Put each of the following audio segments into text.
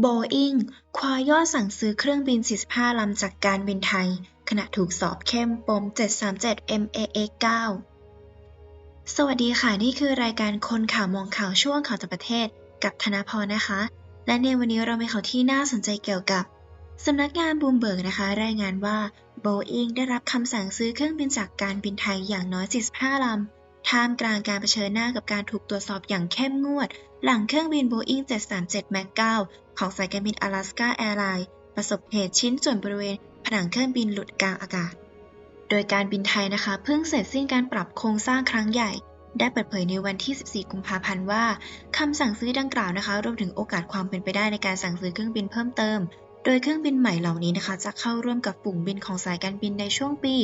โบอิงคว้ายอดสั่งซื้อเครื่องบิน 45 ลำจากการบินไทย ขณะถูกสอบเข้มปม 737 MAX 9 สวัสดีค่ะ นี่คือรายการคนข่าวมองข่าวช่วงข่าวต่างประเทศ กับธนพรนะคะ และในวันนี้เรามีข่าวที่น่าสนใจเกี่ยวกับสำนักงานบูมเบิร์กนะคะ รายงานว่าโบอิงได้รับคำสั่งซื้อเครื่องบินจากการบินไทยอย่างน้อย 45 ลำ ท่ามกลางการเผชิญหน้ากับการถูกตรวจสอบอย่างเข้มงวด หลังเครื่องบิน Boeing 737 MAX 9ของสายการบิน Alaska Airlines ประสบเหตุชิ้นส่วนบริเวณผนังเครื่องบินหลุดกลางอากาศ โดยการบินไทยนะคะ เพิ่งเสร็จสิ้นการปรับโครงสร้างครั้งใหญ่ ได้เปิดเผยในวันที่ 14 กุมภาพันธ์ว่าคำสั่งซื้อดังกล่าวนะคะรวมถึงโอกาสความเป็นไปได้ในการสั่งซื้อเครื่องบินเพิ่มเติม โดยเครื่องบินใหม่เหล่านี้นะคะ จะเข้าร่วมกับฝูงบินของสายการบินในช่วงปี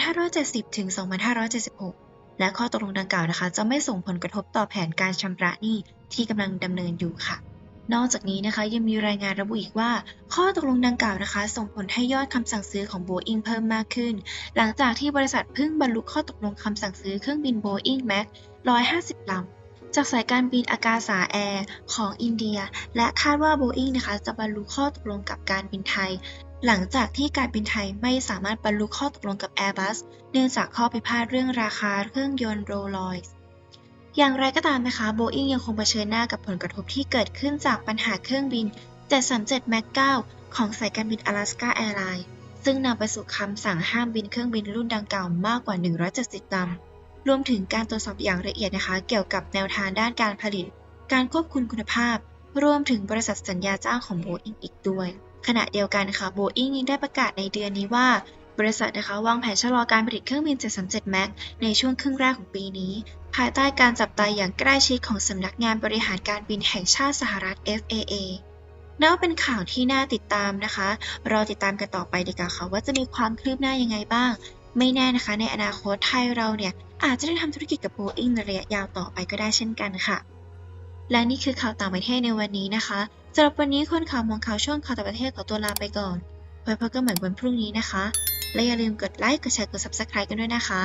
2570 ถึง 2576 และข้อตกลงดังกล่าวนะคะ จะไม่ส่งผลกระทบต่อแผนการชำระหนี้ที่กำลังดำเนินอยู่ค่ะ นอกจากนี้นะคะยังมีรายงานระบุอีกว่า ข้อตกลงดังกล่าวนะคะ ส่งผลให้ยอดคำสั่งซื้อของโบอิงเพิ่มมากขึ้น หลังจากที่บริษัทเพิ่งบรรลุข้อตกลงคำสั่งซื้อเครื่องบินโบอิงแม็ก150ลำ จากสายการบินอากาสาแอร์ของอินเดีย และคาดว่า Boeing นะคะจะบรรลุข้อตกลงกับการบินไทย หลังจากที่การบินไทยไม่สามารถบรรลุข้อตกลงกับ Airbus เนื่องจากข้อพิพาทเรื่องราคาเครื่องยนต์โรลลอยส์อย่างไรก็ตามนะคะ Boeing ยังคงเผชิญหน้ากับผลกระทบที่เกิดขึ้นจากปัญหาเครื่องบิน 737 MAX 9ของสายการบิน Alaska Airlines ซึ่งนำไปสู่คำสั่งห้ามบินเครื่องบินรุ่นดังกล่าวมากกว่า 170ลำ รวมถึงการตรวจสอบอย่างละเอียดนะคะ เกี่ยวกับแนวทางด้านการผลิต การควบคุมคุณภาพ รวมถึงบริษัทสัญญาจ้างของ Boeing อีกด้วย ขณะเดียวกันค่ะ Boeing ยังได้ประกาศในเดือนนี้ว่า บริษัทนะคะวางแผนชะลอการผลิตเครื่องบิน 737 MAX ในช่วงครึ่งแรกของปีนี้ ภายใต้การจับตาอย่างใกล้ชิดของสำนักงานบริหารการบินแห่งชาติสหรัฐ FAA นับว่าเป็นข่าวที่น่าติดตามนะคะ รอติดตามกันต่อไปดีกว่าค่ะว่าจะมีความคืบหน้ายังไงบ้าง ไม่แน่นะคะ ในอนาคตไทยเราเนี่ย อาจจะได้ทำธุรกิจกับ Boeing ในระยะยาวต่อไปก็ได้เช่นกันค่ะ และนี่คือข่าวต่างประเทศในวันนี้นะคะสำหรับวันนี้คนข่าวมองข่าวช่วงข่าวต่างประเทศขอตัวลาไปก่อนไว้พบกันใหม่วันพรุ่งนี้นะคะ และอย่าลืมกดไลค์กดแชร์กด Subscribe กันด้วยนะคะ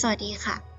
สวัสดีค่ะ